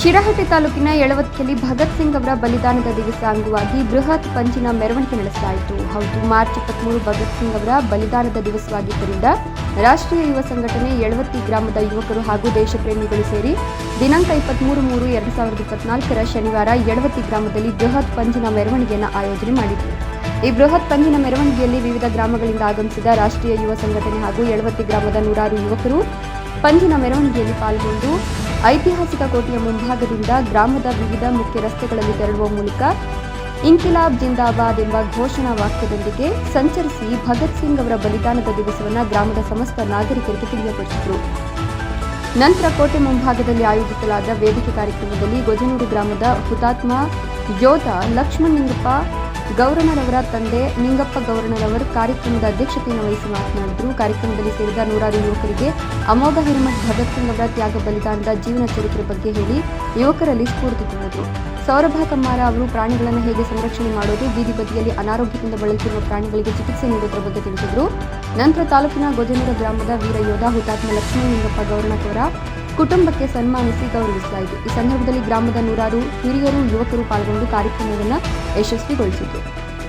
ಶಿರಹಟ್ಟಿ ತಾಲೂಕಿನ ಯಳವತ್ತಿಯಲ್ಲಿ ಭಗತ್ ಸಿಂಗ್ ಅವರ ಬಲಿದಾನದ ದಿವಸ ಅಂಗವಾಗಿ ಬೃಹತ್ ಪಂಚಿನ ಮೆರವಣಿಗೆ ನಡೆಸಲಾಯಿತು. ಹೌದು, ಮಾರ್ಚ್ ಇಪ್ಪತ್ಮೂರು ಭಗತ್ ಸಿಂಗ್ ಅವರ ಬಲಿದಾನದ ದಿವಸವಾಗಿದ್ದರಿಂದ ರಾಷ್ಟ್ರೀಯ ಯುವ ಸಂಘಟನೆ ಯಳವತ್ತಿ ಗ್ರಾಮದ ಯುವಕರು ಹಾಗೂ ದೇಶಪ್ರೇಮಿಗಳು ಸೇರಿ ದಿನಾಂಕ ಇಪ್ಪತ್ಮೂರು ಮೂರು ಎರಡು ಸಾವಿರದ ಇಪ್ಪತ್ನಾಲ್ಕರ ಶನಿವಾರ ಯಳವತ್ತಿ ಗ್ರಾಮದಲ್ಲಿ ಬೃಹತ್ ಪಂಚಿನ ಮೆರವಣಿಗೆಯನ್ನು ಆಯೋಜನೆ ಮಾಡಿತು ಈ ಬೃಹತ್ ಪಂಜಿನ ಮೆರವಣಿಗೆಯಲ್ಲಿ ವಿವಿಧ ಗ್ರಾಮಗಳಿಂದ ಆಗಮಿಸಿದ ರಾಷ್ಟ್ರೀಯ ಯುವ ಸಂಘಟನೆ ಹಾಗೂ ಯಳವತ್ತಿ ಗ್ರಾಮದ ನೂರಾರು ಯುವಕರು ಪಂಜಿನ ಮೆರವಣಿಗೆಯಲ್ಲಿ ಪಾಲ್ಗೊಂಡು ಐತಿಹಾಸಿಕ ಕೋಟೆಯ ಮುಂಭಾಗದಿಂದ ಗ್ರಾಮದ ವಿವಿಧ ಮುಖ್ಯ ರಸ್ತೆಗಳಲ್ಲಿ ತೆರಳುವ ಮೂಲಕ ಇನ್ಕಿಲಾಬ್ ಜಿಂದಾಬಾದ್ ಎಂಬ ಘೋಷಣಾ ವಾಕ್ಯದೊಂದಿಗೆ ಸಂಚರಿಸಿ ಭಗತ್ ಸಿಂಗ್ ಅವರ ಬಲಿದಾನದ ದಿವಸವನ್ನು ಗ್ರಾಮದ ಸಮಸ್ತ ನಾಗರಿಕರಿಗೆ ತಿಳಿಯಪಡಿಸಿದರು. ನಂತರ ಕೋಟೆ ಮುಂಭಾಗದಲ್ಲಿ ಆಯೋಜಿಸಲಾದ ವೇದಿಕೆ ಕಾರ್ಯಕ್ರಮದಲ್ಲಿ ಗೊಜನೂರು ಗ್ರಾಮದ ಹುತಾತ್ಮ ಯೋಧ ಲಕ್ಷ್ಮಣ್ ನಿಂಗಪ್ಪ ಗೌರಣ್ಣರವರ ತಂದೆ ನಿಂಗಪ್ಪ ಗೌರಣ್ಣರವರು ಕಾರ್ಯಕ್ರಮದ ಅಧ್ಯಕ್ಷತೆಯನ್ನು ವಹಿಸಿ ಮಾತನಾಡಿದರು. ಕಾರ್ಯಕ್ರಮದಲ್ಲಿ ಸೇರಿದ ನೂರಾರು ಯುವಕರಿಗೆ ಅಮೋಘ ಹಿರಿಮಠ್ ಭಗತ್ ಸಿಂಗ್ ಅವರ ತ್ಯಾಗ ಬಲಿದಾನದ ಜೀವನ ಚರಿತ್ರೆ ಬಗ್ಗೆ ಹೇಳಿ ಯುವಕರಲ್ಲಿ ಸ್ಫೂರ್ತಿ ತುಂಬಿದರು ಸೌರಭ ಕಮ್ಮಾರ ಅವರು ಪ್ರಾಣಿಗಳನ್ನು ಹೇಗೆ ಸಂರಕ್ಷಣೆ ಮಾಡೋದು, ಬೀದಿ ಬದಿಯಲ್ಲಿ ಅನಾರೋಗ್ಯದಿಂದ ಬಳಲುತ್ತಿರುವ ಪ್ರಾಣಿಗಳಿಗೆ ಚಿಕಿತ್ಸೆ ನೀಡುವುದರ ಬಗ್ಗೆ ತಿಳಿಸಿದರು. ನಂತರ ತಾಲೂಕಿನ ಗೊಜನೂರ ಗ್ರಾಮದ ವೀರ ಯೋಧ ಹುತಾತ್ಮ ಲಕ್ಷ್ಮೀಲಿಂಗಪ್ಪ ಗೌರಣಕವರ ಕುಟುಂಬಕ್ಕೆ ಸನ್ಮಾನಿಸಿ ಗೌರವಿಸಲಾಯಿತು. ಈ ಸಂದರ್ಭದಲ್ಲಿ ಗ್ರಾಮದ ನೂರಾರು ಹಿರಿಯರು, ಯುವಕರು ಪಾಲ್ಗೊಂಡು ಕಾರ್ಯಕ್ರಮವನ್ನು ಯಶಸ್ವಿಗೊಳಿಸಿತು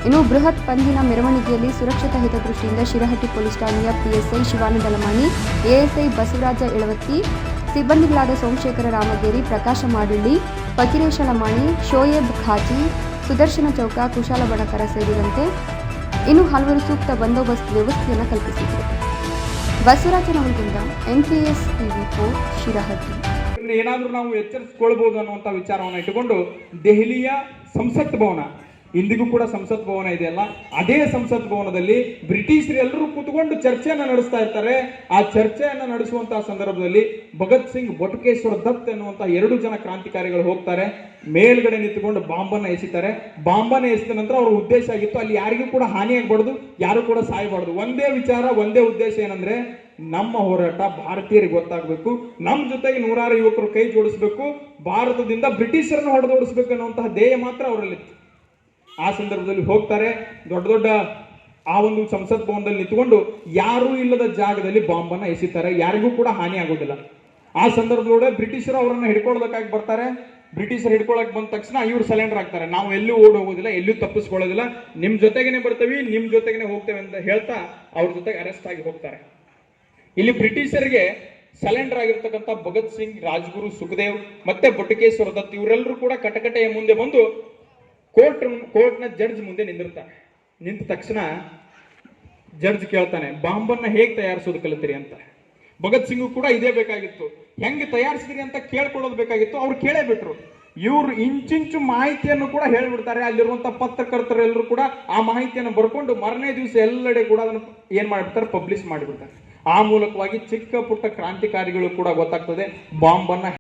ಇನ್ನು ಬೃಹತ್ ಪಂದಿನ ಮೆರವಣಿಗೆಯಲ್ಲಿ ಸುರಕ್ಷತಾ ಹಿತದೃಷ್ಟಿಯಿಂದ ಶಿರಹಟ್ಟಿ ಪೊಲೀಸ್ ಠಾಣೆಯ ಪಿಎಸ್ಐ ಶಿವಾನಂದ ಲಮಾಣಿ ಎಎಸ್ಐ ಬಸವರಾಜ ಎಳವತ್ತಿ, ಸಿಬ್ಬಂದಿಗಳಾದ ಸೋಮಶೇಖರ ರಾಮಗೇರಿ, ಪ್ರಕಾಶ ಮಾಡಳ್ಳಿ, ಫಕೀರೇಶ ಲಮಾಣಿ, ಶೋಯೇಬ್ ಖಾಜಿ ಸುದರ್ಶನ ಚೌಕ, ಕುಶಾಲ ಬಣಕರ ಸೇರಿದಂತೆ ಇನ್ನು ಹಲವರು ಸೂಕ್ತ ಬಂದೋಬಸ್ತ್ ವ್ಯವಸ್ಥೆಯನ್ನು ಕಲ್ಪಿಸಿದರು. ಬಸವರಾಜನವರದಿಂದ ಎಸ್ ಟಿವಿ ಫೋರ್ ಶಿರಹಟ್ಟಿ. ಏನಾದರೂ ನಾವು ಎಚ್ಚರಿಸಿಕೊಳ್ಬಹುದು ಅನ್ನುವಂಥ ವಿಚಾರವನ್ನು ಇಟ್ಟುಕೊಂಡು ದೆಹಲಿಯ ಸಂಸತ್ ಭವನ, ಇಂದಿಗೂ ಕೂಡ ಸಂಸತ್ ಭವನ ಇದೆಯಲ್ಲ ಅದೇ ಸಂಸತ್ ಭವನದಲ್ಲಿ ಬ್ರಿಟಿಷರು ಎಲ್ಲರೂ ಕೂತ್ಕೊಂಡು ಚರ್ಚೆಯನ್ನು ನಡೆಸ್ತಾ ಇರ್ತಾರೆ. ಆ ಚರ್ಚೆಯನ್ನು ನಡೆಸುವಂತಹ ಸಂದರ್ಭದಲ್ಲಿ ಭಗತ್ ಸಿಂಗ್ ಬಟುಕೇಶ್ವರ ದತ್ ಎನ್ನುವಂತಹ ಎರಡು ಜನ ಕ್ರಾಂತಿಕಾರಿಗಳು ಹೋಗ್ತಾರೆ. ಮೇಲ್ಗಡೆ ನಿಂತ್ಕೊಂಡು ಬಾಂಬನ್ನ ಎಸಿತಾರೆ. ಬಾಂಬನ್ನ ಎಸಿದ ನಂತರ ಅವ್ರ ಉದ್ದೇಶ ಆಗಿತ್ತು, ಅಲ್ಲಿ ಯಾರಿಗೂ ಕೂಡ ಹಾನಿ ಆಗ್ಬಾರ್ದು, ಯಾರು ಕೂಡ ಸಾಯಬಾರ್ದು. ಒಂದೇ ವಿಚಾರ, ಒಂದೇ ಉದ್ದೇಶ ಏನಂದ್ರೆ ನಮ್ಮ ಹೋರಾಟ ಭಾರತೀಯರಿಗೆ ಗೊತ್ತಾಗಬೇಕು. ನಮ್ಮ ಜೊತೆಗೆ ನೂರಾರು ಯುವಕರು ಕೈ ಜೋಡಿಸಬೇಕು. ಭಾರತದಿಂದ ಬ್ರಿಟಿಷರನ್ನು ಹೊಡೆದೋಡಿಸ್ಬೇಕು ಅನ್ನುವಂತಹ ಧ್ಯೇಯ ಮಾತ್ರ ಅವರಲ್ಲಿತ್ತು. ಆ ಸಂದರ್ಭದಲ್ಲಿ ಹೋಗ್ತಾರೆ. ದೊಡ್ಡ ದೊಡ್ಡ ಆ ಒಂದು ಸಂಸತ್ ಭವನದಲ್ಲಿ ನಿಂತ್ಕೊಂಡು ಯಾರೂ ಇಲ್ಲದ ಜಾಗದಲ್ಲಿ ಬಾಂಬನ್ನ ಎಸಿತಾರೆ. ಯಾರಿಗೂ ಕೂಡ ಹಾನಿ ಆಗೋದಿಲ್ಲ. ಆ ಸಂದರ್ಭದೊಳಗೆ ಬ್ರಿಟಿಷರು ಅವರನ್ನು ಹಿಡ್ಕೊಳ್ಳೋದಕ್ಕಾಗಿ ಬರ್ತಾರೆ. ಬ್ರಿಟಿಷರು ಹಿಡ್ಕೊಳಕ್ ಬಂದ ತಕ್ಷಣ ಇವ್ರು ಸಲೆಂಡರ್ ಆಗ್ತಾರೆ ನಾವು ಎಲ್ಲೂ ಓಡ್ ಹೋಗೋದಿಲ್ಲ ಎಲ್ಲೂ ತಪ್ಪಿಸ್ಕೊಳ್ಳೋದಿಲ್ಲ. ನಿಮ್ ಜೊತೆಗೇನೆ ಬರ್ತೀವಿ, ನಿಮ್ ಜೊತೆಗೇನೆ ಹೋಗ್ತೇವೆ ಅಂತ ಹೇಳ್ತಾ ಅವ್ರ ಜೊತೆಗೆ ಅರೆಸ್ಟ್ ಆಗಿ ಹೋಗ್ತಾರೆ. ಇಲ್ಲಿ ಬ್ರಿಟಿಷರಿಗೆ ಸಲೆಂಡರ್ ಆಗಿರ್ತಕ್ಕಂಥ ಭಗತ್ ಸಿಂಗ್, ರಾಜ್ಗುರು ಸುಖದೇವ್ ಮತ್ತೆ ಬಟುಕೇಶ್ವರ ದತ್ ಇವರೆಲ್ಲರೂ ಕೂಡ ಕಟಕಟೆಯ ಮುಂದೆ ಬಂದು ಕೋರ್ಟ್ ಕೋರ್ಟ್ನ ಜಡ್ಜ್ ಮುಂದೆ ನಿಂದಿರ್ತಾರೆ. ನಿಂತ ತಕ್ಷಣ ಜಡ್ಜ್ ಕೇಳ್ತಾನೆ, ಬಾಂಬನ್ನ ಹೇಗೆ ತಯಾರಿಸೋದು ಕಲಿತೀರಿ ಅಂತ. ಭಗತ್ ಸಿಂಗು ಕೂಡ ಇದೇ ಬೇಕಾಗಿತ್ತು. ಹೆಂಗೆ ತಯಾರಿಸಿದ್ರಿ ಅಂತ ಕೇಳ್ಕೊಳ್ಳೋದು ಬೇಕಾಗಿತ್ತು. ಅವ್ರು ಕೇಳೇ ಬಿಟ್ರು. ಇವ್ರು ಇಂಚಿಂಚು ಮಾಹಿತಿಯನ್ನು ಕೂಡ ಹೇಳ್ಬಿಡ್ತಾರೆ. ಅಲ್ಲಿರುವಂತ ಪತ್ರಕರ್ತರೆಲ್ಲರೂ ಕೂಡ ಆ ಮಾಹಿತಿಯನ್ನು ಬರ್ಕೊಂಡು ಮರನೇ ದಿವಸ ಎಲ್ಲೆಡೆ ಕೂಡ ಅದನ್ನು ಏನ್ ಮಾಡ್ಬಿಡ್ತಾರೆ? ಪಬ್ಲಿಷ್ ಮಾಡಿಬಿಡ್ತಾರೆ. ಆ ಮೂಲಕವಾಗಿ ಚಿಕ್ಕ ಪುಟ್ಟ ಕ್ರಾಂತಿಕಾರಿಗಳು ಕೂಡ ಗೊತ್ತಾಗ್ತದೆ. ಬಾಂಬನ್ನ